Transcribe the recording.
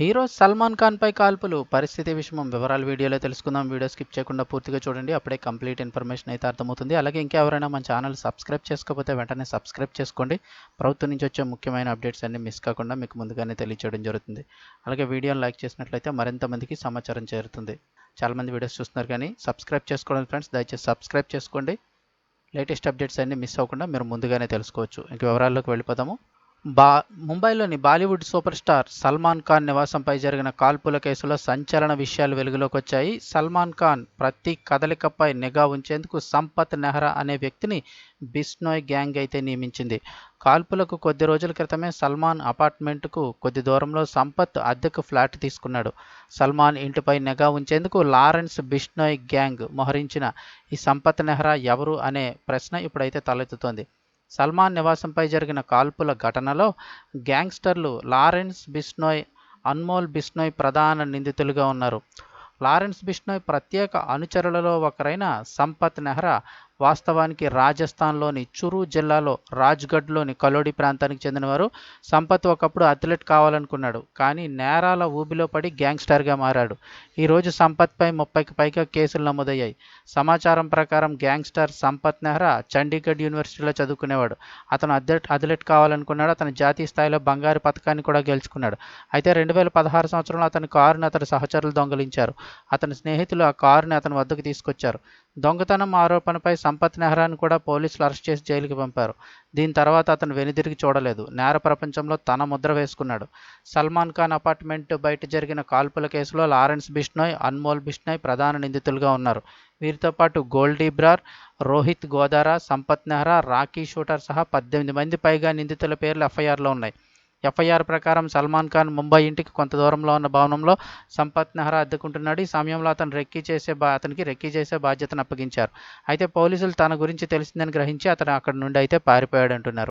Hero Salman Khan పై కాల్పులు. పరిస్థితి విషయం వివరాలు వీడియోలో తెలుసుకుందాం. వీడియో స్కిప్ చేయకుండా పూర్తిగా చూడండి. అప్పుడే కంప్లీట్ ఇన్ఫర్మేషన్ అయితే అర్థమవుతుంది. అలాగే ఇంకెవరైనా మన ఛానల్ సబ్స్క్రైబ్ చేసుకోకపోతే వెంటనే సబ్స్క్రైబ్ చేసుకోండి. ప్రభుత్వం నుంచి వచ్చే ముఖ్యమైన అప్డేట్స్ అన్ని మిస్ కాకుండా మీకు ముందుగానే తెలియచేయడం జరుగుతుంది. అలాగే వీడియోని లైక్ చేసినట్లయితే మరింత మందికి సమాచారం చేరుతుంది. చాలామంది వీడియోస్ చూస్తున్నారు కానీ సబ్స్క్రైబ్ చేసుకోవడం ఫ్రెండ్స్ దయచేసి సబ్స్క్రైబ్ చేసుకోండి. లేటెస్ట్ అప్డేట్స్ అన్ని మిస్ అవ్వకుండా మీరు ముందుగానే తెలుసుకోవచ్చు. ఇంక వివరాల్లోకి వెళ్ళిపోదాము. బా ముంబైలోని Bollywood super star Salman Khan నివాసంపై జరిగిన కాల్పుల కేసులో సంచలన విషయాలు వెలుగులోకి వచ్చాయి సల్మాన్ ఖాన్ ప్రతి కదలికపై నిఘా ఉంచేందుకు సంపత్ నెహ్రా అనే వ్యక్తిని బిస్నోయ్ గ్యాంగ్ అయితే నియమించింది. కాల్పులకు కొద్ది రోజుల క్రితమే సల్మాన్ అపార్ట్మెంట్కు కొద్ది దూరంలో సంపత్ అద్దెకు ఫ్లాట్ తీసుకున్నాడు. సల్మాన్ ఇంటిపై నిఘా ఉంచేందుకు లారెన్స్ బిష్నోయ్ గ్యాంగ్ మోహరించిన ఈ సంపత్ నెహ్రా ఎవరు అనే ప్రశ్న ఇప్పుడైతే తలెత్తుతోంది. సల్మాన్ నివాసంపై జరిగిన కాల్పుల ఘటనలో గ్యాంగ్స్టర్లు లారెన్స్ బిష్నోయ్ అన్మోల్ బిష్నోయ్ ప్రధాన నిందితులుగా ఉన్నారు. లారెన్స్ బిష్నోయ్ ప్రత్యేక అనుచరులలో ఒకరైన సంపత్ నెహ్రా వాస్తవానికి రాజస్థాన్లోని చురు జిల్లాలో రాజ్గఢ్లోని కలోడి ప్రాంతానికి చెందినవారు. సంపత్ ఒకప్పుడు అథ్లెట్ కావాలనుకున్నాడు కానీ నేరాల ఊబిలో పడి గ్యాంగ్స్టర్గా మారాడు. ఈరోజు సంపత్పై ముప్పైకి పైగా కేసులు నమోదయ్యాయి. సమాచారం ప్రకారం గ్యాంగ్స్టర్ సంపత్ నెహ్రా చండీగఢ్ యూనివర్సిటీలో చదువుకునేవాడు. అతను అథ్లెట్ అథ్లెట్ కావాలనుకున్నాడు అతను జాతీయ స్థాయిలో బంగారు పథకాన్ని కూడా గెలుచుకున్నాడు. అయితే రెండు వేల పదహారు సంవత్సరంలో అతని కారుని అతని సహచరులు దొంగలించారు. అతని స్నేహితులు ఆ కారుని అతని వద్దకు తీసుకొచ్చారు. దొంగతనం ఆరోపణపై సంపత్ నెహ్రాను కూడా పోలీసులు అరెస్ట్ చేసి జైలుకి పంపారు. దీని తర్వాత అతను వెనుదిరిగి చూడలేదు. నేర ప్రపంచంలో తన ముద్ర వేసుకున్నాడు. సల్మాన్ ఖాన్ అపార్ట్మెంట్ బయట జరిగిన కాల్పుల కేసులో లారెన్స్ బిష్నోయ్ అన్మోల్ బిష్నోయ్ ప్రధాన నిందితులుగా ఉన్నారు. వీరితో పాటు గోల్డీ బ్రార్ రోహిత్ గోదారా సంపత్ నెహ్రా రాకీ షూటర్ సహా పద్దెనిమిది మంది పైగా నిందితుల పేర్లు ఎఫ్ఐఆర్లో ఉన్నాయి. ఎఫ్ఐఆర్ ప్రకారం సల్మాన్ ఖాన్ ముంబై ఇంటికి కొంత దూరంలో ఉన్న భవనంలో సంపత్ నెహ్రా అద్దెకుంటున్నాడు. ఈ సమయంలో అతను రెక్కీ చేసే బా అతనికి రెక్కీ చేసే బాధ్యతను అప్పగించారు. అయితే పోలీసులు తన గురించి తెలిసిందని గ్రహించి అతను అక్కడి నుండి అయితే పారిపోయాడు అంటున్నారు